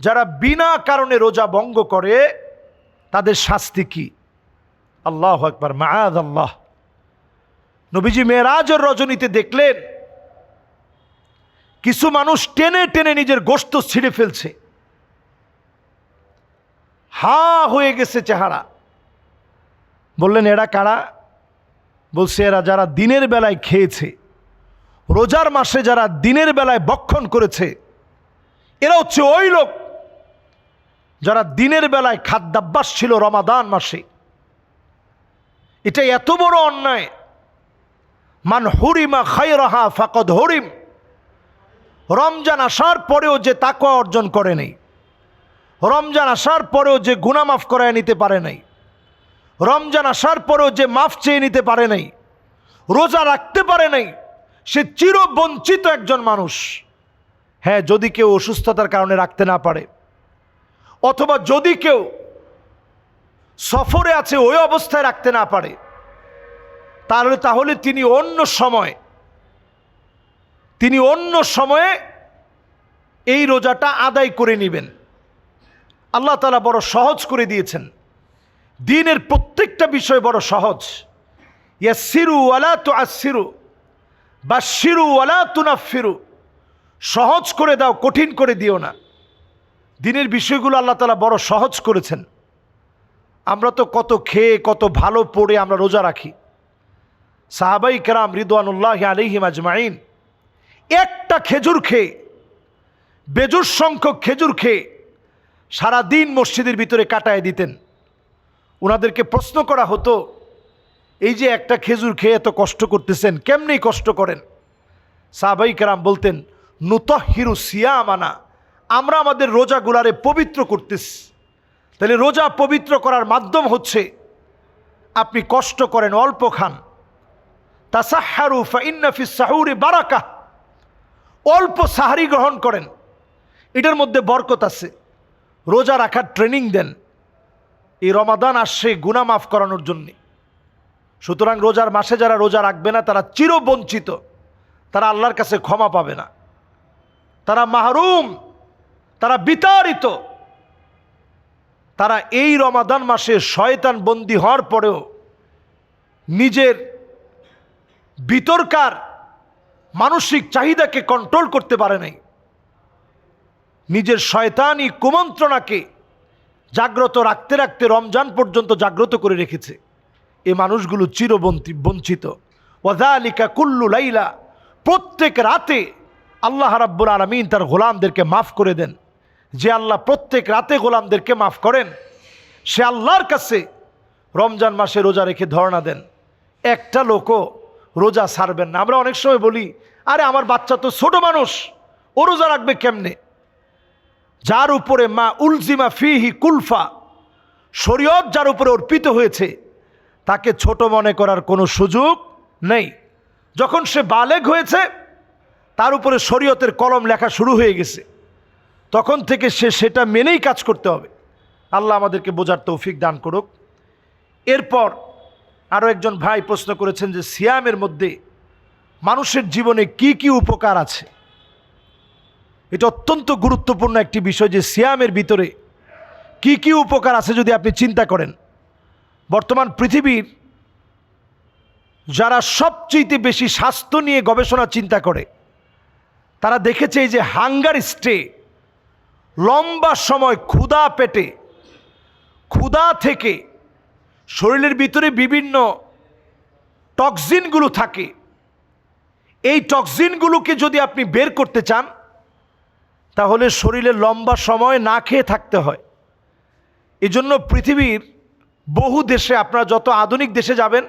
যারা বিনা কারণে রোজা ভঙ্গ করে, তাদের শাস্তি কি? আল্লাহ একবার মায়াদ আল্লাহ নবীজি মেয়েরাজের রজনীতে দেখলেন, কিছু মানুষ টেনে টেনে নিজের গোস্ত ছিঁড়ে ফেলছে। হা হয়ে গেছে চেহারা। বললেন, এরা কারা? বলছে, এরা যারা দিনের বেলায় খেয়েছে, রোজার মাসে যারা দিনের বেলায় বক্ষণ করেছে, এরা হচ্ছে ওই লোক যারা দিনের বেলায় খাদ্যাভ্যাস ছিল রমাদান মাসে, এটা এত বড় অন্যায়। মান হরিমা খাই রাহা ফাকদ হরিম। রমজান আসার পরেও যে তাকওয়া অর্জন করে নেই। রমজান আসার পরেও যে গুণা মাফ করায় নিতে পারে নাই। রমজান আসার পরেও যে মাফ চেয়ে নিতে পারে নাই। রোজা রাখতে পারে নাই। সে চিরবঞ্চিত একজন মানুষ। হ্যাঁ যদি কেউ অসুস্থতার কারণে রাখতে না পারে অথবা যদি কেউ সফরে আছে ওই অবস্থায় রাখতে না পারে, তাহলে তাহলে তিনি অন্য সময়, তিনি অন্য সময়ে এই রোজাটা আদায় করে নেবেন। আল্লাহ তালা বড় সহজ করে দিয়েছেন। দিনের প্রত্যেকটা বিষয় বড় সহজ। ইয়া সিরু ওয়ালা তো আসিরু বা শিরু ওয়ালা তুনাফিরু সহজ করে দাও, কঠিন করে দিও না। দিনের বিষয়গুলো আল্লাহ তালা বড় সহজ করেছেন। আমরা তো কত খেয়ে, কত ভালো পড়ে আমরা রোজা রাখি। সাহাবাই কেরাম রিদওয়ানুল্লাহ আলিহিম আজমাইন একটা খেজুর খেয়ে বেজুর সংখ্যক খেজুর খেয়ে সারা দিন মসজিদের ভিতরে কাটায় দিতেন। ওনাদেরকে প্রশ্ন করা হতো, এই যে একটা খেজুর খেয়ে এত কষ্ট করতেছেন কেমনি কষ্ট করেন? সাহাবাই কেরাম বলতেন, নুতহিরু সিয়ামানা। আমরা আমাদের রোজাগুলারে পবিত্র করতেছি। তাহলে রোজা পবিত্র করার মাধ্যম হচ্ছে আপনি কষ্ট করেন, অল্প খান। তা তাসাহারু ফাইন্নাফি সাহুরি বারাকা অল্প সাহারি গ্রহণ করেন। এটার মধ্যে বরকত আছে। রোজা রাখার ট্রেনিং দেন। এই রমাদান আসছে গুণা মাফ করানোর জন্যে। সুতরাং রোজার মাসে যারা রোজা রাখবে না, তারা চিরবঞ্চিত। তারা আল্লাহর কাছে ক্ষমা পাবে না। তারা মাহরুম। তারা বিতাড়িত। তারা এই রমাদান মাসে শয়তান বন্দি হওয়ার পরেও নিজের বিতর্কার মানসিক চাহিদাকে কন্ট্রোল করতে পারে নাই। নিজের শয়তানি কুমন্ত্রণাকে জাগ্রত রাখতে রাখতে রমজান পর্যন্ত জাগ্রত করে রেখেছে। এ মানুষগুলো চিরবন্তি, বঞ্চিত। ওয়াজালিকা কুল্লু লাইলা, প্রত্যেক রাতে আল্লাহ রাব্বুল আলমিন তার গোলামদেরকে মাফ করে দেন। যে আল্লাহ প্রত্যেক রাতে গোলামদেরকে মাফ করেন, সে আল্লাহর কাছে রমজান মাসে রোজা রেখে ধর্ণা দেন। একটা লোকও রোজা ছাড়বেন না। আমরা অনেক সময় বলি, আরে আমার বাচ্চা তো ছোট মানুষ, ও রোজা রাখবে কেমনে? যার উপরে মা উলজিমা ফিহি কুলফা, শরীয়ত যার উপরে অর্পিত হয়েছে, তাকে ছোট মনে করার কোনো সুযোগ নেই। যখন সে বালেগ হয়েছে, তার উপরে শরীয়তের কলম লেখা শুরু হয়ে গেছে। তখন থেকে সে সেটা মেনেই কাজ করতে হবে। আল্লাহ আমাদেরকে বোঝার তৌফিক দান করুক। এরপর আরও একজন ভাই প্রশ্ন করেছেন যে, সিয়ামের মধ্যে মানুষের জীবনে কি কি উপকার আছে? এটা অত্যন্ত গুরুত্বপূর্ণ একটি বিষয় যে, সিয়ামের ভিতরে কি কি উপকার আছে যদি আপনি চিন্তা করেন। বর্তমান পৃথিবীর যারা সবচেয়ে বেশি স্বাস্থ্য নিয়ে গবেষণা চিন্তা করে, তারা দেখেছে এই যে, হাঙ্গার স্টে লম্বা সময় ক্ষুধা পেটে, ক্ষুধা থেকে শরীরের ভিতরে বিভিন্ন টক্সিনগুলো থাকে। এই টক্সিনগুলোকে যদি আপনি বের করতে চান, তাহলে শরীরে লম্বা সময় না খেয়ে থাকতে হয়। এজন্য পৃথিবীর বহু দেশে, আপনারা যত আধুনিক দেশে যাবেন,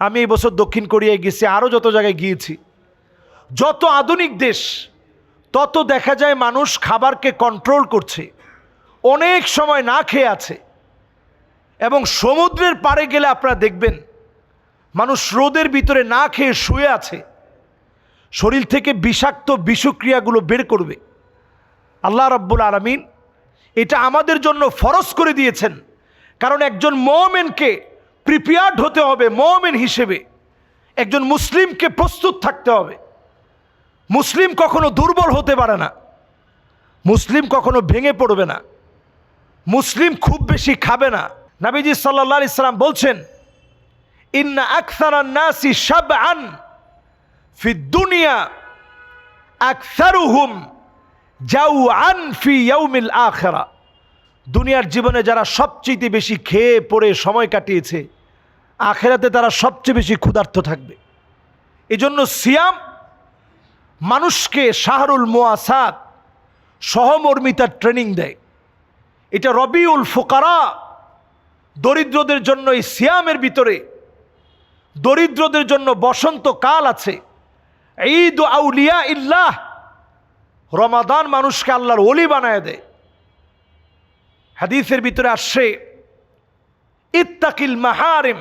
আমি এই বছর দক্ষিণ কোরিয়ায় গেছি, আরও যত জায়গায় গিয়েছি, যত আধুনিক দেশ তত দেখা যায় মানুষ খাবারকে কন্ট্রোল করছে, অনেক সময় না খেয়ে আছে। এবং সমুদ্রের পাড়ে গেলে আপনারা দেখবেন, মানুষ রোদের ভিতরে না খেয়ে শুয়ে আছে। শরীর থেকে বিষাক্ত বিষক্রিয়াগুলো বের করবে। আল্লাহ রব্বুল আলমিন এটা আমাদের জন্য ফরজ করে দিয়েছেন। কারণ একজন মোমেনকে প্রিপেয়ার্ড হতে হবে, মোমেন হিসেবে। একজন মুসলিমকে প্রস্তুত থাকতে হবে। মুসলিম কখনো দুর্বল হতে পারে না। মুসলিম কখনো ভেঙে পড়বে না। মুসলিম খুব বেশি খাবে না। নাবিজি সাল্লা ইসলাম বলছেন, ইন্না আকসার সাব আন ফি দুনিয়া আকসারুহুম যাউ আন ফি ইয়াউমিল আখেরা। দুনিয়ার জীবনে যারা সবচেয়ে বেশি খেয়ে পড়ে সময় কাটিয়েছে, আখেরাতে তারা সবচেয়ে বেশি ক্ষুধার্ত থাকবে। এজন্য সিয়াম মানুষকে শাহরুল মোয়াসাদ সহমর্মিতার ট্রেনিং দেয়। এটা রবিউল ফোকারা দরিদ্রদের জন্য এই সিয়ামের ভিতরে, দরিদ্রদের জন্য বসন্ত কাল আছে। ঈদ আউলিয়া ইল্লাহ রমাদান মানুষকে আল্লাহর অলি বানায় দেয়। হাদিসের ভিতরে আসছে, ইত্তাকিল মাহারিম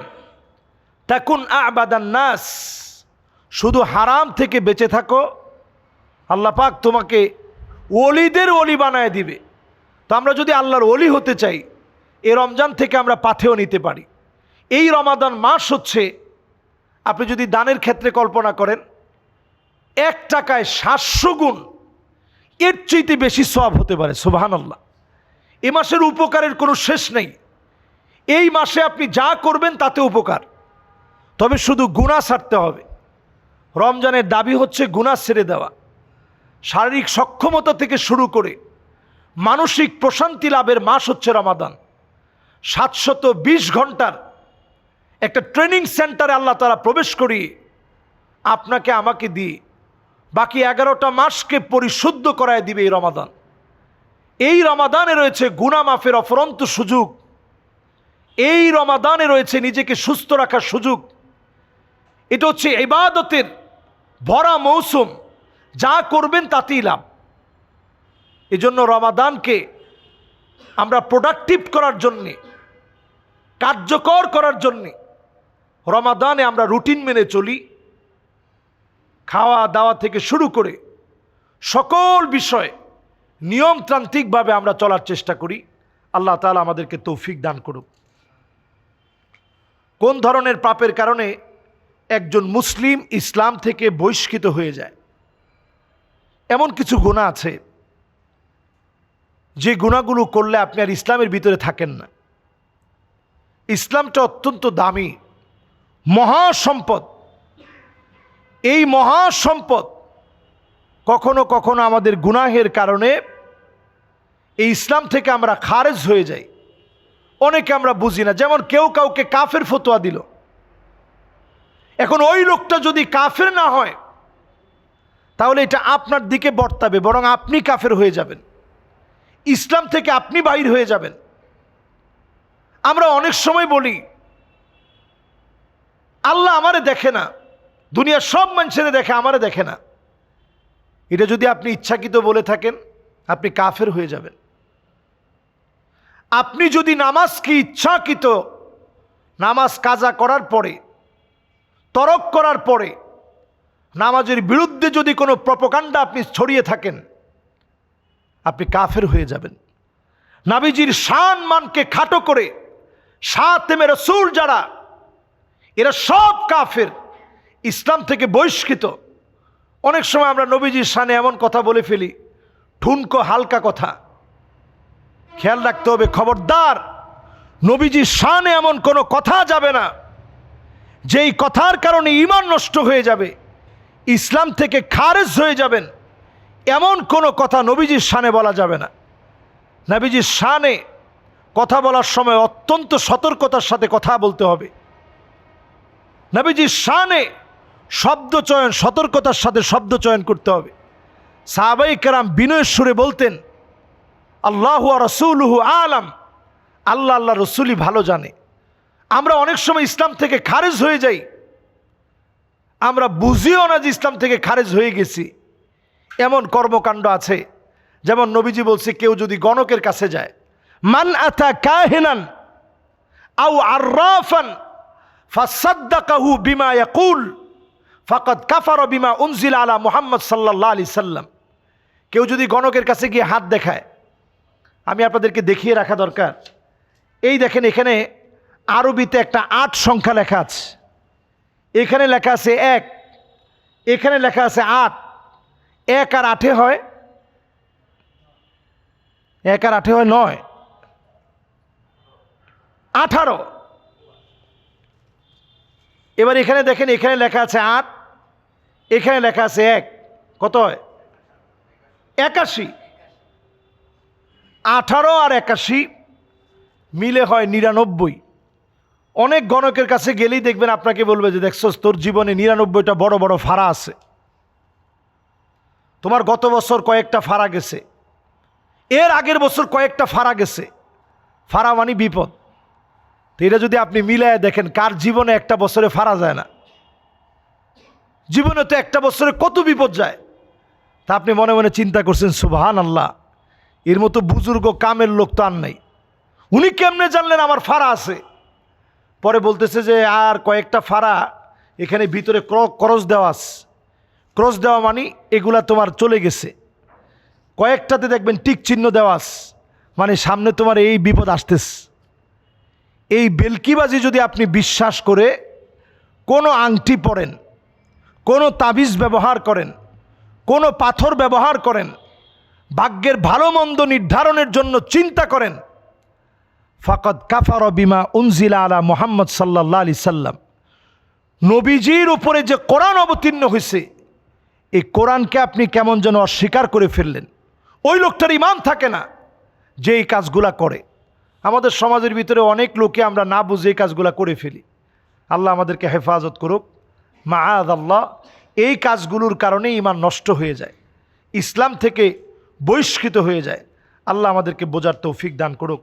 তাকুন আবাদান নাস, শুধু হারাম থেকে বেঁচে থাকো আল্লাহ পাক তোমাকে অলিদের অলি বানায় দিবে। তো আমরা যদি আল্লাহর অলি হতে চাই, এ রমজান থেকে আমরা পাথেও নিতে পারি। এই রমাদান মাস হচ্ছে, আপনি যদি দানের ক্ষেত্রে কল্পনা করেন, এক টাকায় সাতশো গুণ, এর চাইতে বেশি সব হতে পারে সুবাহান আল্লাহ এ মাসের উপকারের কোনো শেষ নেই। এই মাসে আপনি যা করবেন তাতে উপকার। তবে শুধু গুণা ছাড়তে হবে। রমজানের দাবি হচ্ছে গুণা ছেড়ে দেওয়া। শারীরিক সক্ষমতা থেকে শুরু করে মানসিক প্রশান্তি লাভের মাস হচ্ছে রমাদান। সাতশত বিশ ঘণ্টার একটা ট্রেনিং সেন্টারে আল্লাহ তারা প্রবেশ করিয়ে আপনাকে আমাকে দিয়ে বাকি এগারোটা মাসকে পরিশুদ্ধ করায় দিবে এই রমাদান। এই রমাদানে রয়েছে গুনা মাফের অফরন্ত সুযোগ। এই রমাদানে রয়েছে নিজেকে সুস্থ রাখার সুযোগ। এটা হচ্ছে ইবাদতের ভরা মৌসুম। যা করবেন তাতেই লাভ। এজন্য রমাদানকে আমরা প্রোডাক্টিভ করার জন্যে, কার্যকর করার জন্যে রমাদানে আমরা রুটিন মেনে চলি। খাওয়া দাওয়া থেকে শুরু করে সকল বিষয়ে নিয়মতান্ত্রিকভাবে আমরা চলার চেষ্টা করি। আল্লাহ তালা আমাদেরকে তৌফিক দান করুক। কোন ধরনের পাপের কারণে একজন মুসলিম ইসলাম থেকে বহিষ্কৃত হয়ে যায়? এমন কিছু গুণা আছে যে গুণাগুলো করলে আপনি আর ইসলামের ভিতরে থাকেন না। ইসলামটা অত্যন্ত দামি, মহাসম্পদ। এই মহাসম্পদ কখনো কখনো আমাদের গুনাহের কারণে এই ইসলাম থেকে আমরা খারেজ হয়ে যাই। অনেকে আমরা বুঝি না, যেমন কেউ কাউকে কাফের ফতোয়া দিল। এখন ওই লোকটা যদি কাফের না হয় তাহলে এটা আপনার দিকে বর্তাবে, বরং আপনি কাফের হয়ে যাবেন। ইসলাম থেকে আপনি বাহির হয়ে যাবেন। আমরা অনেক সময় বলি, আল্লাহ আমারে দেখে না, দুনিয়ার সব মানুষেরা দেখে, আমারে দেখে না। এটা যদি আপনি ইচ্ছাকৃত বলে থাকেন, আপনি কাফের হয়ে যাবেন। আপনি যদি নামাজকে ইচ্ছাকৃত, নামাজ কাজা করার পরে, তরক করার পরে নামাজের বিরুদ্ধে যদি কোনো প্রপকাণ্ডা আপনি ছড়িয়ে থাকেন, আপনি কাফের হয়ে যাবেন। নাবিজির শান মানকে খাটো করে সাতেমে রসুল যারা, এরা সব কাফের, ইসলাম থেকে বহিষ্কৃত। অনেক সময় আমরা নবীজির শানে এমন কথা বলে ফেলি, ঠুনকো হালকা কথা। খেয়াল রাখতে হবে, খবরদার, নবীজির শানে এমন কোনো কথা যাবে না, যেই কথার কারণে ইমান নষ্ট হয়ে যাবে। ইসলাম থেকে খারেজ হয়ে যাবেন। এমন কোনো কথা নবীজির শানে বলা যাবে না। নবীজির শানে কথা বলার সময় অত্যন্ত সতর্কতার সাথে কথা বলতে হবে। নবীজির শানে শব্দ চয়ন, সতর্কতার সাথে শব্দ চয়ন করতে হবে। সাহাবাই কেরাম বিনয়ের সুরে বলতেন, আল্লাহ রসুলহু আলাম। আল্লাহ আল্লাহ রসুলই ভালো জানে। আমরা অনেক সময় ইসলাম থেকে খারেজ হয়ে যাই। আমরা বুঝিও না যে ইসলাম থেকে খারেজ হয়ে গেছি। এমন কর্মকাণ্ড আছে, যেমন নবীজি বলছে, কেউ যদি গণকের কাছে যায়, মান আথা কাহেনান আউ আর্রাফান ফাসাদ্দাকাহু বিমা ইয়াকুল, ফাকাদ কাফার বিমা উনজিল আলা মুহাম্মদ সাল্লাল্লাহু আলাইহি সাল্লাম। কেউ যদি গণকের কাছে গিয়ে হাত দেখায়, আমি আপনাদেরকে দেখিয়ে রাখা দরকার। এই দেখেন এখানে আরবিতে একটা আট সংখ্যা লেখা আছে। এখানে লেখা আছে এক, এখানে লেখা আছে আট। এক আর আটে হয়, এক আর আঠে হয় নয়। আঠারো। এবার এখানে দেখেন, এখানে লেখা আছে আট, এখানে লেখা আছে এক। কত হয়? একাশি। আঠারো আর একাশি মিলে হয় নিরানব্বই। অনেক গণকের কাছে গেলেই দেখবেন আপনাকে বলবে যে দেখছস তোর জীবনে নিরানব্বইটা বড় বড় ফাড়া আছে। তোমার গত বছর কয়েকটা ফাড়া গেছে। এর আগের বছর কয়েকটা ফাড়া গেছে। ফাড়া মানে বিপদ। তো এটা যদি আপনি মিলায় দেখেন, কার জীবনে একটা বছরে ফাড়া যায় না? জীবনে তো একটা বছরে কত বিপদ যায়? তা আপনি মনে মনে চিন্তা করছেন সুবাহান আল্লাহ এর মতো বুজুর্গ কামের লোক তো আর নাই। উনি কেমনে জানলেন আমার ফাড়া আছে? পরে বলতেছে যে, আর কয়েকটা ফাড়া এখানে ভিতরে ক্র- ক্রস দেওয়া ক্রস দেওয়া মানে এগুলা তোমার চলে গেছে। কয়েকটাতে দেখবেন টিক চিহ্ন দেওয়া আছে। মানে সামনে তোমার এই বিপদ আসতেছে। এই বেলকিবাজি যদি আপনি বিশ্বাস করে, কোনো আংটি পরেন, কোনো তাবিজ ব্যবহার করেন, কোনো পাথর ব্যবহার করেন, ভাগ্যের ভালো মন্দ নির্ধারণের জন্য চিন্তা করেন ফাকদ কাফার বিমা উনজিলা আলা মোহাম্মদ সাল্লাহ আলি সাল্লাম। নবীজির উপরে যে কোরআন অবতীর্ণ হয়েছে এই কোরআনকে আপনি কেমন যেন অস্বীকার করে ফেললেন। ওই লোকটার ইমান থাকে না যে এই কাজগুলা করে। আমাদের সমাজের ভিতরে অনেক লোকে আমরা না বুঝে এই কাজগুলা করে ফেলি। আল্লাহ আমাদেরকে হেফাজত করুক। মা আল্লাহ এই কাজগুলোর কারণে ইমান নষ্ট হয়ে যায়। ইসলাম থেকে বহিষ্কৃত হয়ে যায়। আল্লাহ আমাদেরকে বোঝার তৌফিক দান করুক।